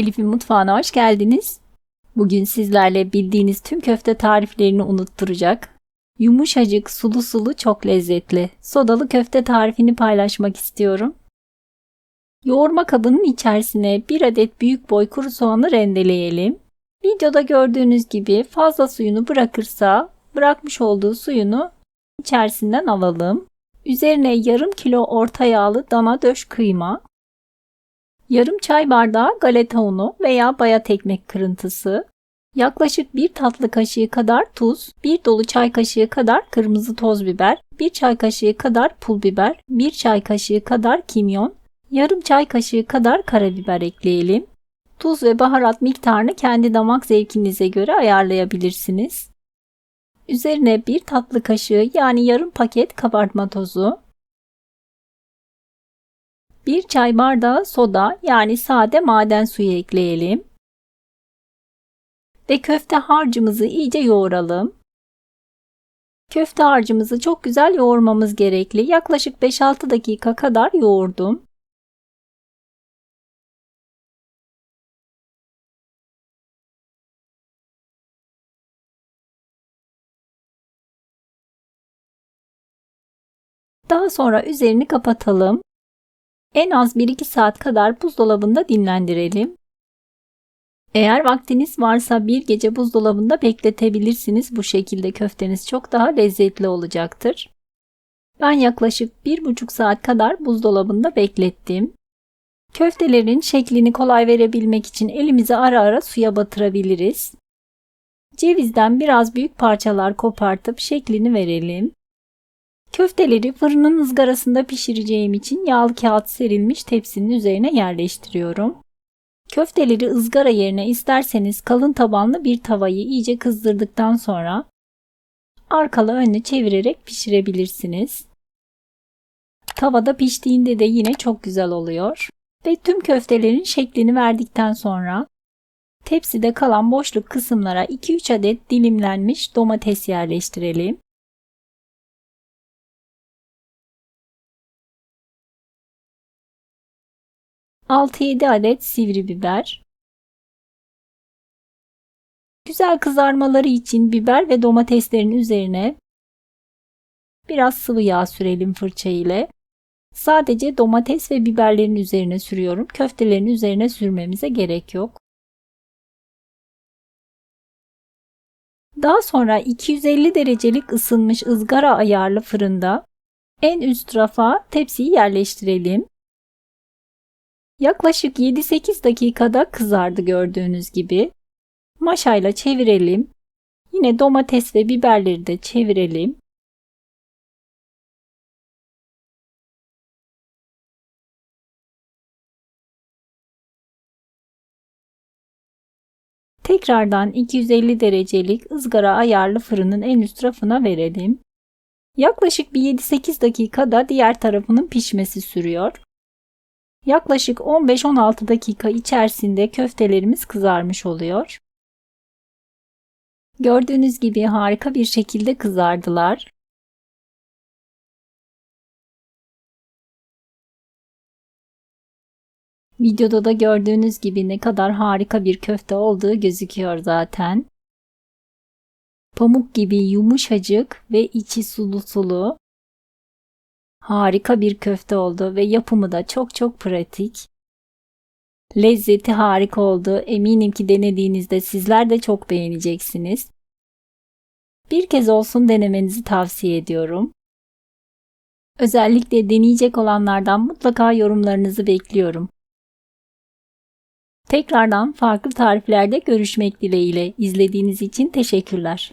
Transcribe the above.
Elif'in mutfağına hoş geldiniz. Bugün sizlerle bildiğiniz tüm köfte tariflerini unutturacak, yumuşacık, sulu sulu çok lezzetli sodalı köfte tarifini paylaşmak istiyorum. Yoğurma kabının içerisine bir adet büyük boy kuru soğanı rendeleyelim. Videoda gördüğünüz gibi fazla suyunu bırakırsa bırakmış olduğu suyunu içerisinden alalım. Üzerine yarım kilo orta yağlı dana döş kıyma, yarım çay bardağı galeta unu veya bayat ekmek kırıntısı, yaklaşık bir tatlı kaşığı kadar tuz, bir dolu çay kaşığı kadar kırmızı toz biber, bir çay kaşığı kadar pul biber, bir çay kaşığı kadar kimyon, yarım çay kaşığı kadar karabiber ekleyelim. Tuz ve baharat miktarını kendi damak zevkinize göre ayarlayabilirsiniz. Üzerine bir tatlı kaşığı yani yarım paket kabartma tozu, bir çay bardağı soda yani sade maden suyu ekleyelim. Ve köfte harcımızı iyice yoğuralım. Köfte harcımızı çok güzel yoğurmamız gerekli. Yaklaşık 5-6 dakika kadar yoğurdum. Daha sonra üzerini kapatalım. En az 1-2 saat kadar buzdolabında dinlendirelim. Eğer vaktiniz varsa bir gece buzdolabında bekletebilirsiniz. Bu şekilde köfteniz çok daha lezzetli olacaktır. Ben yaklaşık 1,5 saat kadar buzdolabında beklettim. Köftelerin şeklini kolay verebilmek için elimizi ara ara suya batırabiliriz. Cevizden biraz büyük parçalar kopartıp şeklini verelim. Köfteleri fırının ızgarasında pişireceğim için yağlı kağıt serilmiş tepsinin üzerine yerleştiriyorum. Köfteleri ızgara yerine isterseniz kalın tabanlı bir tavayı iyice kızdırdıktan sonra arkalı önlü çevirerek pişirebilirsiniz. Tavada piştiğinde de yine çok güzel oluyor. Ve tüm köftelerin şeklini verdikten sonra tepside kalan boşluk kısımlara 2-3 adet dilimlenmiş domates yerleştirelim. 6-7 adet sivri biber. Güzel kızarmaları için biber ve domateslerin üzerine biraz sıvı yağ sürelim fırça ile. Sadece domates ve biberlerin üzerine sürüyorum. Köftelerin üzerine sürmemize gerek yok. Daha sonra 250 derecelik ısınmış ızgara ayarlı fırında en üst rafa tepsiyi yerleştirelim. Yaklaşık 7-8 dakikada kızardı gördüğünüz gibi. Maşayla çevirelim. Yine domates ve biberleri de çevirelim. Tekrardan 250 derecelik ızgara ayarlı fırının en üst rafına verelim. Yaklaşık bir 7-8 dakikada diğer tarafının pişmesi sürüyor. Yaklaşık 15-16 dakika içerisinde köftelerimiz kızarmış oluyor. Gördüğünüz gibi harika bir şekilde kızardılar. Videoda da gördüğünüz gibi ne kadar harika bir köfte olduğu gözüküyor zaten. Pamuk gibi yumuşacık ve içi sulu sulu. Harika bir köfte oldu ve yapımı da çok çok pratik. Lezzeti harika oldu. Eminim ki denediğinizde sizler de çok beğeneceksiniz. Bir kez olsun denemenizi tavsiye ediyorum. Özellikle deneyecek olanlardan mutlaka yorumlarınızı bekliyorum. Tekrardan farklı tariflerde görüşmek dileğiyle izlediğiniz için teşekkürler.